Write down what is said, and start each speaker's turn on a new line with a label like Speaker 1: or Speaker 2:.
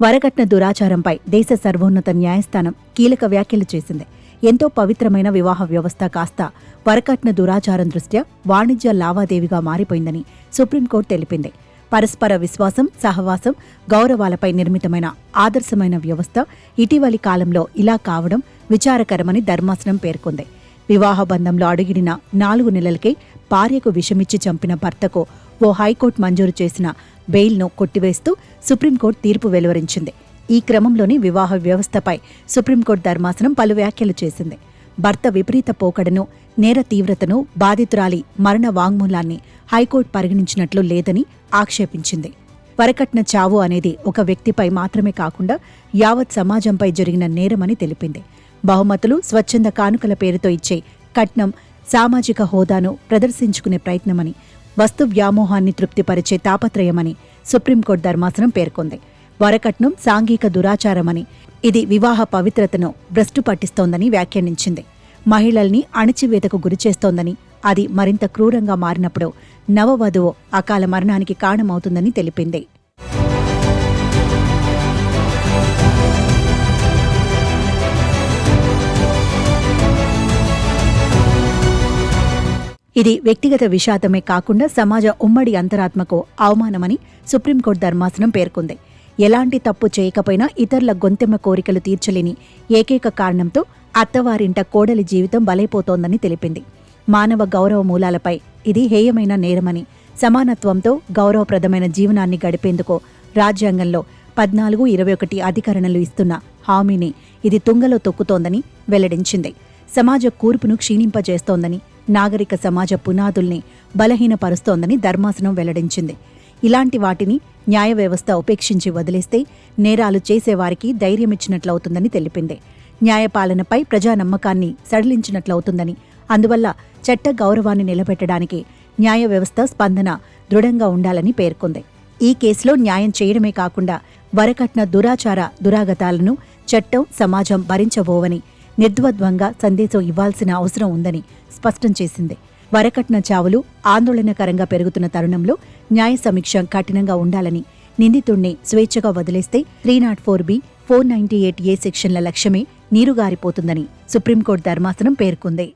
Speaker 1: వరకట్న దురాచారంపై దేశ సర్వోన్నత న్యాయస్థానం కీలక వ్యాఖ్యలు చేసింది. ఎంతో పవిత్రమైన వివాహ వ్యవస్థ కాస్త వరకట్న దురాచారం దృష్ట్యా వాణిజ్య లావాదేవీగా మారిపోయిందని సుప్రీంకోర్టు తెలిపింది. పరస్పర విశ్వాసం సహవాసం గౌరవాలపై నిర్మితమైన ఆదర్శమైన వ్యవస్థ ఇటీవలి కాలంలో ఇలా కావడం విచారకరమని ధర్మాసనం పేర్కొంది. వివాహ బంధంలో అడుగిడిన నాలుగు నెలలకే భార్యకు విషమిచ్చి చంపిన భర్తకు ఓ హైకోర్టు మంజూరు చేసిన బెయిల్ను కొట్టివేస్తూ సుప్రీంకోర్టు తీర్పు వెలువరించింది. ఈ క్రమంలోని వివాహ వ్యవస్థపై సుప్రీంకోర్టు ధర్మాసనం పలు వ్యాఖ్యలు చేసింది. భర్త విపరీత పోకడను నేర తీవ్రతను బాధితురాలి మరణ వాంగ్మూలాన్ని హైకోర్టు పరిగణించినట్లు లేదని ఆక్షేపించింది. వరకట్న చావు అనేది ఒక వ్యక్తిపై మాత్రమే కాకుండా యావత్ సమాజంపై జరిగిన నేరమని తెలిపింది. బహుమతులు స్వచ్ఛంద కానుకల పేరుతో ఇచ్చే కట్నం సామాజిక హోదాను ప్రదర్శించుకునే ప్రయత్నమని వస్తు వ్యామోహాన్ని తృప్తిపరిచే తాపత్రయమని సుప్రీంకోర్టు ధర్మాసనం పేర్కొంది. వరకట్నం సాంఘిక దురాచారమని ఇది వివాహ పవిత్రతను భ్రష్టు పట్టిస్తోందని వ్యాఖ్యానించింది. మహిళల్ని అణచివేతకు గురిచేస్తోందని అది మరింత క్రూరంగా మారినప్పుడు నవవధువు అకాల మరణానికి కారణమవుతుందని తెలిపింది. ఇది వ్యక్తిగత విషాదమే కాకుండా సమాజ ఉమ్మడి అంతరాత్మకు అవమానమని సుప్రీంకోర్టు ధర్మాసనం పేర్కొంది. ఎలాంటి తప్పు చేయకపోయినా ఇతరుల గొంతెమ్మ కోరికలు తీర్చలేని ఏకైక కారణంతో అత్తవారింట కోడలి జీవితం బలైపోతోందని తెలిపింది. మానవ గౌరవ మూలాలపై ఇది హేయమైన నేరమని సమానత్వంతో గౌరవప్రదమైన జీవనాన్ని గడిపేందుకు రాజ్యాంగంలో పద్నాలుగు ఇరవై ఒకటి అధికరణలు ఇస్తున్న హామీని ఇది తుంగలో తొక్కుతోందని వెల్లడించింది. సమాజ కూర్పును క్షీణింపజేస్తోందని నాగరిక సమాజ పునాదుల్ని బలహీనపరుస్తోందని ధర్మాసనం వెల్లడించింది. ఇలాంటి వాటిని న్యాయ వ్యవస్థ ఉపేక్షించి వదిలేస్తే నేరాలు చేసేవారికి ధైర్యమిచ్చినట్లవుతుందని తెలిపింది. న్యాయపాలనపై ప్రజా నమ్మకాన్ని సడలించినట్లవుతుందని అందువల్ల చట్ట గౌరవాన్ని నిలబెట్టడానికి న్యాయ వ్యవస్థ స్పందన దృఢంగా ఉండాలని పేర్కొంది. ఈ కేసులో న్యాయం చేయడమే కాకుండా వరకట్న దురాచార దురాగతాలను చట్టం సమాజం భరించబోవని నిర్ద్వంద్వంగా సందేశం ఇవ్వాల్సిన అవసరం ఉందని స్పష్టం చేసింది. వరకట్న చావులు ఆందోళనకరంగా పెరుగుతున్న తరుణంలో న్యాయ సమీక్ష కఠినంగా ఉండాలని నిందితుణ్ణి స్వేచ్ఛగా వదిలేస్తే three not four B four ninety eight A సెక్షన్ల లక్ష్యమే నీరుగారిపోతుందని సుప్రీంకోర్టు ధర్మాసనం పేర్కొంది.